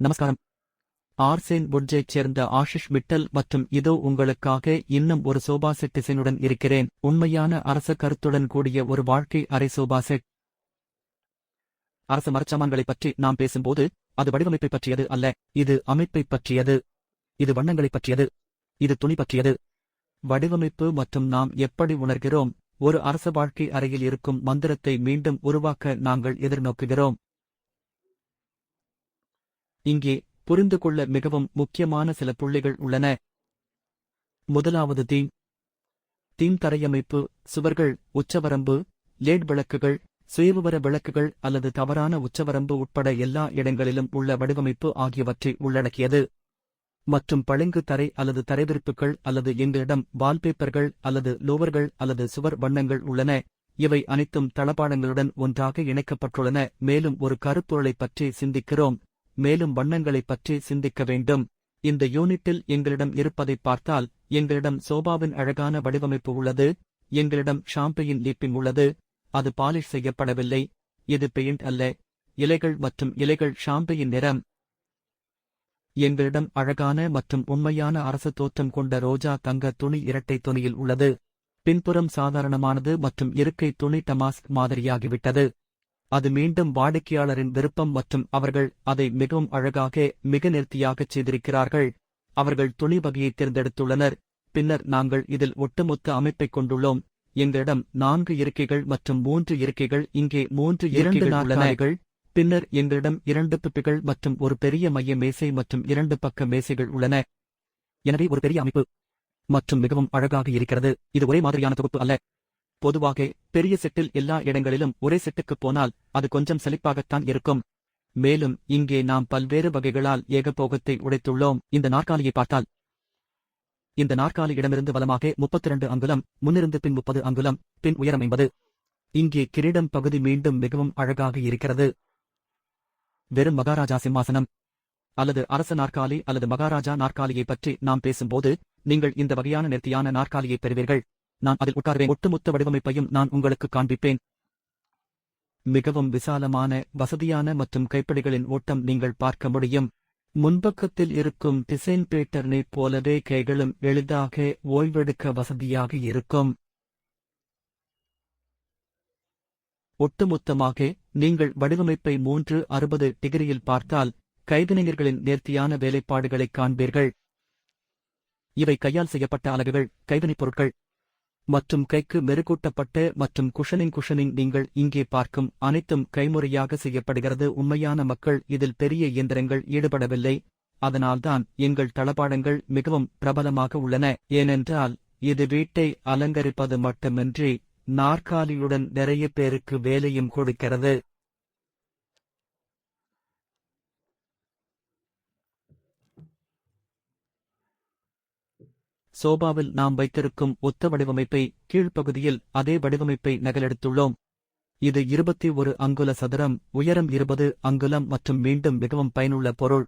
நமஸ்காரம். ஆர்சேன் புட்ஜைச் சேர்ந்த ஆஷிஷ் மிட்டல் மற்றும் இதோ உங்களுக்காக இன்னும் ஒரு சோபா செட் டிசைனுடன் இருக்கிறேன். உண்மையான அரச கருத்துடன் கூடிய ஒரு வாழ்க்கை அறை சோபா செட். அரச மரச்சாமான்களைப் பற்றி நாம் பேசும்போது அது வடிவமைப்பை பற்றியது அல்ல இது அமைப்பை பற்றியது. இது வண்ணங்களைப் பற்றியது. இது துணி பற்றியது. வடிவமைப்பு மற்றும் நாம் எப்படி உணர்கிறோம்? ஒரு அரச வாழ்க்கை அறையில் இருக்கும் மந்திரத்தை மீண்டும் உருவாக்க நாங்கள் எதிர்நோக்குகிறோம். இங்கே புரிந்து கொள்ள மிகவும் முக்கியமான சில புள்ளிகள் உள்ளன. முதலாவது தீம். தீம் தரையமைப்பு சுவர்கள் உச்சவரம்பு லேட் விளக்குகள் சுயவிவர விளக்குகள் அல்லது தவறான உச்சவரம்பு உட்பட எல்லா இடங்களிலும் உள்ள வடிவமைப்பு ஆகியவற்றை உள்ளடக்கியது. மற்றும் பளிங்கு தரை அல்லது தரைவிரிப்புகள் அல்லது எங்களிடம் வால்பேப்பர்கள் அல்லது லோவர்கள் அல்லது சுவர் வண்ணங்கள் உள்ளன. இவை அனைத்தும் தளபாடங்களுடன் ஒன்றாக இணைக்கப்பட்டுள்ளன. மேலும் ஒரு கருப்பொருளைப் பற்றி சிந்திக்கிறோம். மேலும் வண்ணங்களைப் பற்றி சிந்திக்க வேண்டும். இந்த யூனிட்டில் எங்களிடம் இருப்பதைப் பார்த்தால் எங்களிடம் சோபாவின் அழகான வடிவமைப்பு உள்ளது எங்களிடம் ஷாம்பெயின் லீப்பிங் உள்ளது அது பாலிஷ் செய்யப்படவில்லை இது பெயிண்ட் அல்ல இலைகள் மற்றும் இலைகள் ஷாம்பெயின் நிறம். எங்களிடம் அழகான மற்றும் உண்மையான அரசு தோற்றம் கொண்ட ரோஜா தங்க துணி இரட்டை துணியில் உள்ளது. பின்புறம் சாதாரணமானது மற்றும் இருக்கை துணி டமாஸ்க் மாதிரியாகிவிட்டது. அது மீண்டும் வாடிக்கையாளரின் விருப்பம் மற்றும் அவர்கள் அதை மிகவும் அழகாக மிக நேர்த்தியாகச் செய்திருக்கிறார்கள். அவர்கள் துணி வகையை தேர்ந்தெடுத்துள்ளனர். பின்னர் நாங்கள் இதில் ஒட்டுமொத்த அமைப்பைக் கொண்டுள்ளோம். எங்களிடம் நான்கு இருக்கைகள் மற்றும் மூன்று இருக்கைகள் இங்கே மூன்று இரண்டு நாற்காலிகள். பின்னர் எங்களிடம் இரண்டு பிப்பிகள் மற்றும் ஒரு பெரிய மைய மேசை மற்றும் இரண்டு பக்க மேசைகள் உள்ளன. எனவே ஒரு பெரிய அமைப்பு மற்றும் மிகவும் அழகாக இருக்கிறது. இது ஒரே மாதிரியான தொகுப்பு அல்ல. பொதுவாக பெரிய செட்டில் எல்லா இடங்களிலும் ஒரே செட்டுக்குப் போனால் அது கொஞ்சம் செழிப்பாகத்தான் இருக்கும். மேலும் இங்கே நாம் பல்வேறு வகைகளால் ஏகபோகத்தை உடைத்துள்ளோம். இந்த நாற்காலியை பார்த்தால் இந்த நாற்காலி இடமிருந்து வலமாக 32 அங்குலம் முன்னிருந்து பின் முப்பது அங்குலம் பின் உயரம் ஐம்பது. இங்கே கிரீடம் பகுதி மீண்டும் மிகவும் அழகாக இருக்கிறது. வெறும் மகாராஜா சிம்மாசனம். அல்லது அரச நாற்காலி அல்லது மகாராஜா நாற்காலியைப் பற்றி நாம் பேசும்போது நீங்கள் இந்த வகையான நேர்த்தியான நாற்காலியை பெறுவீர்கள். நான் அதில் உட்காருவேன். ஒட்டுமொத்த வடிவமைப்பையும் நான் உங்களுக்கு காண்பிப்பேன். மிகவும் விசாலமான வசதியான மற்றும் கைப்பிடிகளின் ஓட்டம் நீங்கள் பார்க்க முடியும். முன்பக்கத்தில் இருக்கும் டிசைன் பேட்டர்னைப் போலவே கைகளும் எளிதாக ஓய்வெடுக்க வசதியாக இருக்கும். ஒட்டுமொத்தமாக நீங்கள் வடிவமைப்பை மூன்று அறுபது டிகிரியில் பார்த்தால் கைவினைஞர்களின் நேர்த்தியான வேலைப்பாடுகளைக் காண்பீர்கள். இவை கையால் செய்யப்பட்ட அலகுகள் கைவினைப் பொருட்கள். மற்றும் கைக்கு மெருகூட்டப்பட்ட மற்றும் குஷனிங் குஷனிங் நீங்கள் இங்கே பார்க்கும் அனைத்தும் கைமுறையாக செய்யப்படுகிறது. உண்மையான மக்கள் இதில் பெரிய இயந்திரங்கள் ஈடுபடவில்லை. அதனால்தான் எங்கள் தளபாடங்கள் மிகவும் பிரபலமாக உள்ளன. ஏனென்றால் இது வீட்டை அலங்கரிப்பது மட்டுமின்றி நாற்காலியுடன் நிறைய பேருக்கு வேலையும் கொடுக்கிறது. சோபாவில் நாம் வைத்திருக்கும் ஒத்த வடிவமைப்பை கீழ்ப்பகுதியில் அதே வடிவமைப்பை நகலெடுத்துள்ளோம். இது இருபத்தி ஒரு அங்குல சதுரம் உயரம் இருபது அங்குலம் மற்றும் மீண்டும் மிகவும் பயனுள்ள பொருள்.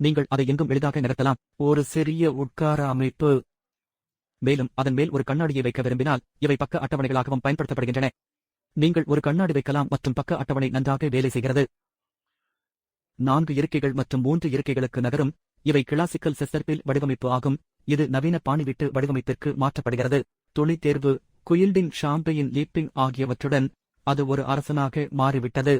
நீங்கள் அதை எங்கும் எளிதாக நிறுத்தலாம் ஒரு சிறிய உட்கார அமைப்பு. மேலும் அதன் மேல் ஒரு கண்ணாடியை வைக்க விரும்பினால் இவை பக்க அட்டவணைகளாகவும் பயன்படுத்தப்படுகின்றன. நீங்கள் ஒரு கண்ணாடி வைக்கலாம் மற்றும் பக்க அட்டவணை நன்றாக வேலை செய்கிறது. நான்கு இருக்கைகள் மற்றும் மூன்று இருக்கைகளுக்கு நகரும் இவை கிளாசிக்கல் செசர்பில் வடிவமைப்பு ஆகும். இது நவீன பாணி வீட்டு வடிவமைப்பிற்கு மாற்றப்படுகிறது. துணி தேர்வு குயில்டிங் ஷாம்பையின் லீப்பிங் ஆகியவற்றுடன் அது ஒரு அரசனாக மாறிவிட்டது.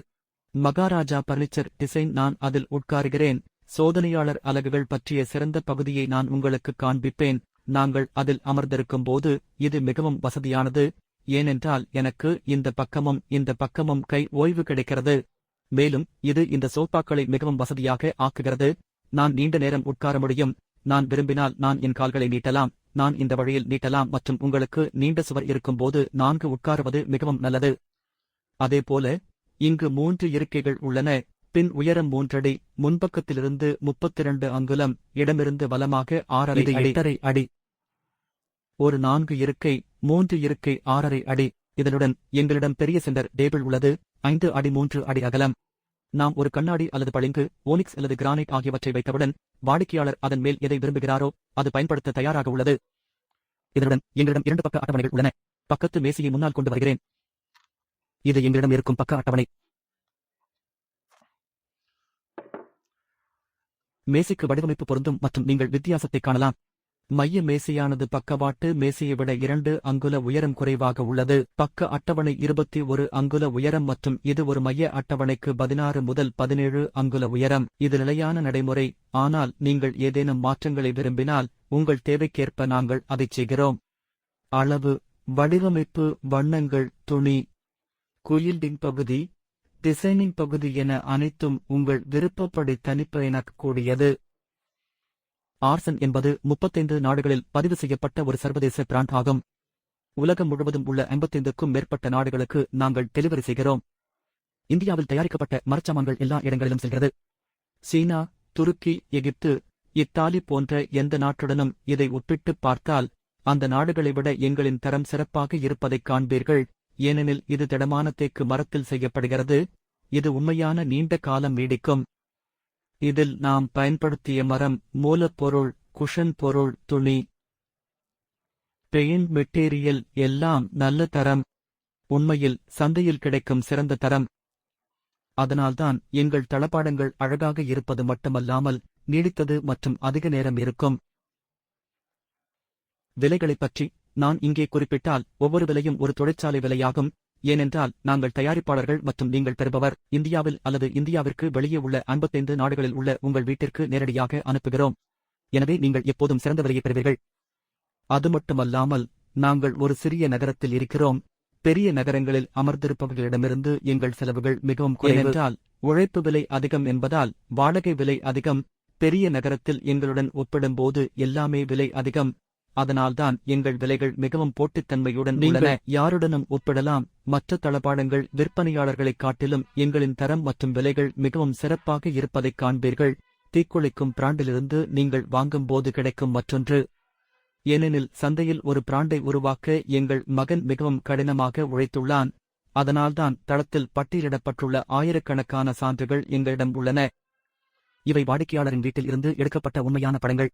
மகாராஜா பர்னிச்சர் டிசைன் நான் அதில் உட்காருகிறேன். சோதனையாளர் அலகுகள் பற்றிய சிறந்த பகுதியை நான் உங்களுக்கு காண்பிப்பேன். நாங்கள் அதில் அமர்ந்திருக்கும் போது இது மிகவும் வசதியானது. ஏனென்றால் எனக்கு இந்த பக்கமும் இந்த பக்கமும் கை ஓய்வு கிடைக்கிறது. மேலும் இது இந்த சோஃபாக்களை மிகவும் வசதியாக ஆக்குகிறது. நான் நீண்ட நேரம் உட்கார முடியும். நான் விரும்பினால் நான் என் கால்களை நீட்டலாம். நான் இந்த வழியில் நீட்டலாம் மற்றும் உங்களுக்கு நீண்ட சுவர் இருக்கும்போது நான்கு உட்காருவது மிகவும் நல்லது. அதேபோல இங்கு மூன்று இருக்கைகள் உள்ளன. பின் உயரம் மூன்றடி முன்பக்கத்திலிருந்து முப்பத்திரண்டு அங்குலம் இடமிருந்து வலமாக ஆறரை எட்டரை அடி. ஒரு நான்கு இருக்கை மூன்று இருக்கை ஆறரை அடி. இதனுடன் எங்களிடம் பெரிய சென்டர் டேபிள் உள்ளது. ஐந்து அடி மூன்று அடி அகலம். நாம் ஒரு கண்ணாடி அல்லது பளிங்கு ஓனிக்ஸ் அல்லது கிரானைட் ஆகியவற்றை வைத்தவுடன் வாடிக்கையாளர் அதன் மேல் எதை விரும்புகிறாரோ அது பயன்படுத்த தயாராக உள்ளது. இதனுடன் எங்களிடம் இரண்டு பக்க அட்டவணைகள் உள்ளன. பக்கத்து மேசையை முன்னால் கொண்டு வருகிறேன். இது எங்களிடம் இருக்கும் பக்க அட்டவணை. மேசைக்கு வடிவமைப்பு பொருந்தும் மற்றும் நீங்கள் வித்தியாசத்தை காணலாம். மைய மேசையானது பக்கவாட்டு மேசையை விட இரண்டு அங்குல உயரம் குறைவாக உள்ளது. பக்க அட்டவணை இருபத்தி ஒரு அங்குல உயரம் மற்றும் இது ஒரு மைய அட்டவணைக்கு பதினாறு முதல் பதினேழு அங்குல உயரம். இது நிலையான நடைமுறை. ஆனால் நீங்கள் ஏதேனும் மாற்றங்களை விரும்பினால் உங்கள் தேவைக்கேற்ப நாங்கள் அதைச் செய்கிறோம். அளவு வடிவமைப்பு வண்ணங்கள் துணி குயில்டிங் பகுதி டிசைனிங் பகுதி என அனைத்தும் உங்கள் விருப்பப்படி தனிப்பயனாக்கக்கூடியது. ஆர்சன் என்பது முப்பத்தைந்து நாடுகளில் பதிவு செய்யப்பட்ட ஒரு சர்வதேச பிராண்ட் ஆகும். உலகம் முழுவதும் உள்ள ஐம்பத்தைந்துக்கும் மேற்பட்ட நாடுகளுக்கு நாங்கள் டெலிவரி செய்கிறோம். இந்தியாவில் தயாரிக்கப்பட்ட மரச்சாமான்கள் எல்லா இடங்களிலும் செல்கிறது. சீனா துருக்கி எகிப்து இத்தாலி போன்ற எந்த நாட்டுடனும் இதை ஒப்பிட்டுப் பார்த்தால் அந்த நாடுகளை விட எங்களின் தரம் சிறப்பாக இருப்பதைக் காண்பீர்கள். ஏனெனில் இது திடமான தேக்கு மரத்தில் செய்யப்படுகிறது. இது உண்மையான நீண்ட காலம் நீடிக்கும். இதில் நாம் பயன்படுத்திய மரம் மூலப்பொருள் குஷன் பொருள் துணி. பெயிண்ட் மெட்டீரியல் எல்லாம் நல்ல தரம். உண்மையில் சந்தையில் கிடைக்கும் சிறந்த தரம். அதனால்தான் எங்கள் தளபாடங்கள் அழகாக இருப்பது மட்டுமல்லாமல் நீடித்தது மற்றும் அதிக நேரம் இருக்கும். விலைகளைப் பற்றி நான் இங்கே குறிப்பிட்டால் ஒவ்வொரு விலையும் ஒரு தொழிற்சாலை விலையாகும். ஏனென்றால் நாங்கள் தயாரிப்பாளர்கள் மற்றும் நீங்கள் பெறுபவர் இந்தியாவில் அல்லது இந்தியாவிற்கு வெளியே உள்ள 55 நாடுகளில் உள்ள உங்கள் வீட்டிற்கு நேரடியாக அனுப்புகிறோம். எனவே நீங்கள் எப்போதும் சிறந்த விலையை பெறுவீர்கள். அது மட்டுமல்லாமல் நாங்கள் ஒரு சிறிய நகரத்தில் இருக்கிறோம். பெரிய நகரங்களில் அமர்ந்திருப்பவர்களிடமிருந்து எங்கள் செலவுகள் மிகவும் குறைவென்றால் உழைப்பு விலை அதிகம் என்பதால் வாடகை விலை அதிகம். பெரிய நகரத்தில் எங்களுடன் ஒப்பிடும்போது எல்லாமே விலை அதிகம். அதனால்தான் எங்கள் விலைகள் மிகவும் போட்டித்தன்மையுடன் உள்ளன. யாருடனும் ஒப்பிடலாம். மற்ற தளபாடங்கள் விற்பனையாளர்களைக் காட்டிலும் எங்களின் தரம் மற்றும் விலைகள் மிகவும் சிறப்பாக இருப்பதைக் காண்பீர்கள். தீக்குளிக்கும் பிராண்டிலிருந்து நீங்கள் வாங்கும்போது கிடைக்கும் மற்றொன்று. ஏனெனில் சந்தையில் ஒரு பிராண்டை உருவாக்க எங்கள் மகன் மிகவும் கடினமாக உழைத்துள்ளான். அதனால்தான் தளத்தில் பட்டியலிடப்பட்டுள்ள ஆயிரக்கணக்கான சான்றுகள் எங்களிடம் உள்ளன. இவை வாடிக்கையாளரின் வீட்டில் இருந்து எடுக்கப்பட்ட உண்மையான படங்கள்.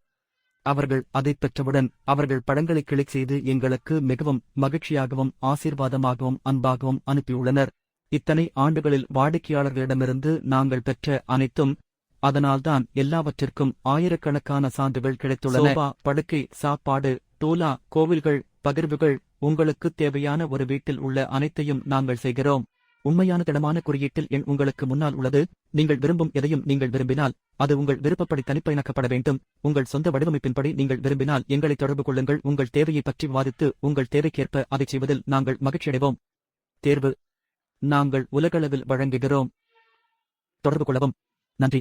அவர்கள் அதைப் பெற்றவுடன் அவர்கள் படங்களை கிளிக் செய்து எங்களுக்கு மிகவும் மகிழ்ச்சியாகவும் ஆசீர்வாதமாகவும் அன்பாகவும் அனுப்பியுள்ளனர். இத்தனை ஆண்டுகளில் வாடிக்கையாளர்களிடமிருந்து நாங்கள் பெற்ற அனைத்தும் அதனால்தான் எல்லாவற்றிற்கும் ஆயிரக்கணக்கான சான்றுகள் கிடைத்துள்ளன. படுக்கை சாப்பாடு டூலா கோவில்கள் பகிர்வுகள் உங்களுக்கு தேவையான ஒரு வீட்டில் உள்ள அனைத்தையும் நாங்கள் செய்கிறோம். உண்மையான திடமான குறியீட்டில் எண் உங்களுக்கு முன்னால் உள்ளது. நீங்கள் விரும்பும் எதையும் நீங்கள் விரும்பினால் அது உங்கள் விருப்பப்படி தனிப்பயனாக்கப்பட வேண்டும். உங்கள் சொந்த வடிவமைப்பின்படி நீங்கள் விரும்பினால் எங்களை தொடர்பு கொள்ளுங்கள். உங்கள் தேவையை பற்றி விவாதித்து உங்கள் தேவைக்கேற்ப அதைச் செய்வதில் நாங்கள் மகிழ்ச்சியடைவோம். தேர்வு. நாங்கள் உலகளவில் வழங்குகிறோம். தொடர்பு கொள்ளவும். நன்றி.